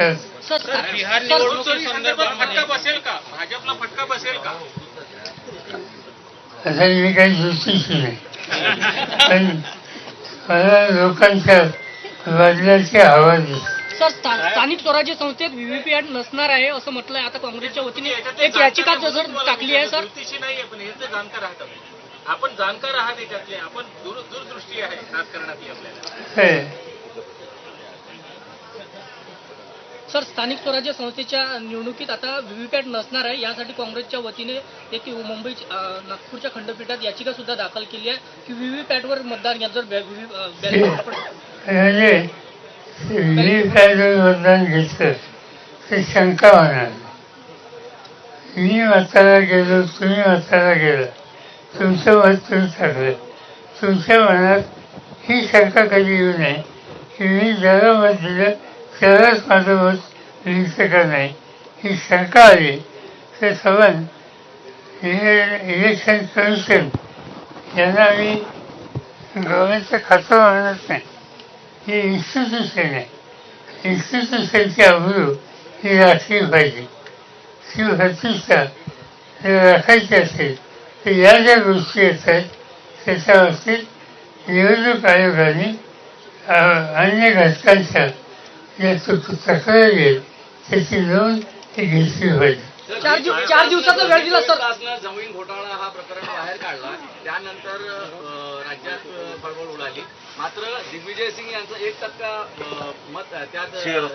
Bihar sir निवडणुकीसंदर्भात फटका बसेल का? भाजपला फटका बसेल का? आता मी काही ज्योतिषी नाही. पण मला लोकांच्या बदलाची हवा दिसते सर स्था- स्थानिक स्वराज्य संस्थेत व्हीव्हीपॅट नसणार आहे असं म्हटलंय. आता काँग्रेसच्या वतीने एक याचिका जर टाकली आहे सर. ज्योतिषी नाहीये पण हे तर जाणकार आहात आपण. आपण जाणकार आहात याच्यातले आपण दूर दूरदृष्टी आहे राजकारणातली आपल्याला. हे सर स्थानिक स्वराज्य संस्थेच्या निवडणुकीत आता व्हीव्हीपॅट नसणार आहे. यासाठी काँग्रेसच्या वतीने एक मुंबई नागपूरच्या खंडपीठात याचिका सुद्धा दाखल केली आहे की व्हीव्हीपॅटवर मतदान या जर बॅ- व्ही- अं, बॅलेट मी काय जर मतदान घेतलं तर शंका होणार. मी मताला गेलो तुम्ही मताला गेला. तुमचं मत तुम्ही टाकलं तुमच्या मनात ही शंका कधी येऊ नये? की मी ज्याला मत दिलं त्यालाच माझं मत लिहू शकत नाही. ही शंका आली तर सबन इलेक्शन कमिशन यांना मी गव्हर्नमेंटचं खातं मानत नाही. हे इन्स्टिट्यूशन आहे. इन्स्टिट्यूशनची अब्रू ही राखली पाहिजे. ती प्रतिष्ठा जर राखायची असेल तर या ज्या गोष्टी येतात त्याच्या बाबतीत निवडणूक आयोगाने अन्य घटकांच्या तक- तक्रारी आहेत त्याची नोंद ही घेतली पाहिजे चार दिव- चार दिवसाचा वेळ दिला सर. जमीन घोटाळा हा प्रकरण बाहेर काढला. त्यानंतर राज्यात अ, खळबळ उडाली. मात्र दिग्विजय सिंग यांचं एक टक्का मत त्यात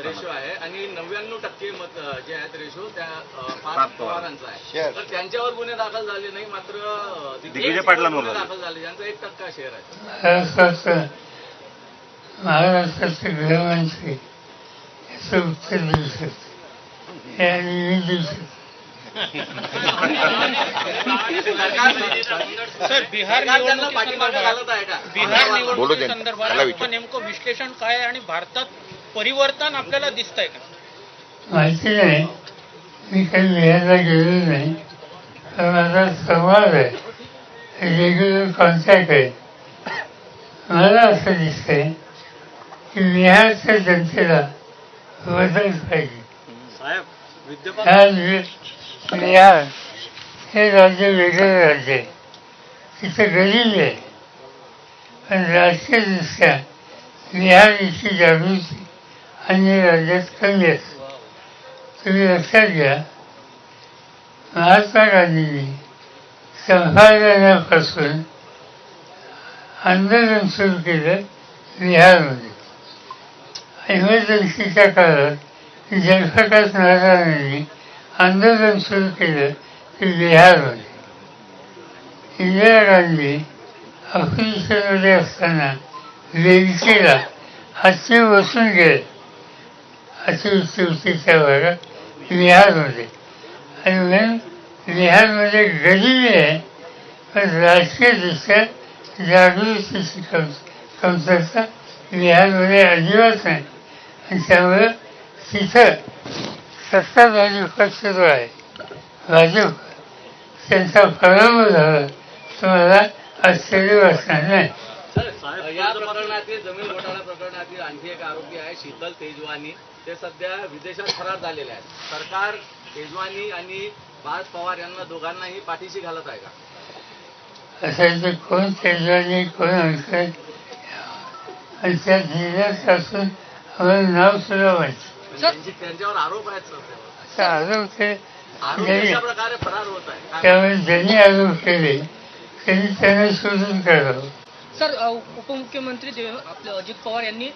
रेशो आहे. आणि नव्याण्णव टक्के मत जे आहेत रेशो त्या पार्थ पवारांचा. आहे. तर त्यांच्यावर गुन्हे दाखल झाले नाही मात्र दिग्विजय पाटलांवर गुन्हे दाखल झाले. ज्यांचा एक टक्का शेअर आहे. महाराष्ट्राचे गृहमंत्री शकते हे आणि शकतो सर बिहार आहे बिहार. निवडणुकी संदर्भात नेमकं विश्लेषण काय आहे आणि भारतात परिवर्तन आपल्याला दिसतंय का? माहिती नाही. मी काही लिहायला गेलो नाही. पण माझा संवाद आहे. रेग्युलर कॉन्टॅक्ट आहे मला असं दिसतंय की बिहारच्या जनतेला बदल पाहिजे साहेब बिहार हे राज्य वेगळं राज्य आहे तिथं गरीब आहे पण राजकीयदृष्ट्या बिहार इथली जागृती अन्य राज्यात कमी असते तुम्ही लक्षात घ्या महात्मा गांधींनी संभाळण्यापासून आंदोलन सुरू केलं बिहारमध्ये इमर्जन्सीच्या काळात जयप्रकाश नारायणांनी आंदोलन सुरू केलं ते बिहारमध्ये इंदिरा गांधी ऑफिसमध्ये असताना वेलचीला हाती बसून गेले अतिवृत्तीच्या भागात बिहारमध्ये आणि म्हणून बिहारमध्ये गरिबी आहे पण राजकीयदृष्ट्या जागृतीची कम कमतरता बिहारमध्ये अजिबात नाही. आणि त्यामुळं तिथं सत्ताधारी पक्ष जो आहे. भाजप त्यांचा पराभव झाला. तर मला आश्चर्य वाटणार नाही. या प्रकरणातील जमीन घोटाळा प्रकरणातील आणखी एक आरोपी आहे शीतल तेजवानी. ते सध्या विदेशात फरार झालेले आहेत. सरकार तेजवानी आणि पार्थ पवार यांना दोघांनाही पाठीशी घालत आहे का? असं ते कोण तेजवानी कोण अंकर आणि त्या जिल्ह्यात असून नाव सुद्धा माहिती. त्यांची त्यांच्यावर आरोप आहेत आरोप काय त्यामुळे ज्यांनी आरोप केले त्यांनी त्यांना शोधून काढावं. सर उपमुख्यमंत्री देव आपले अजित पवार यांनी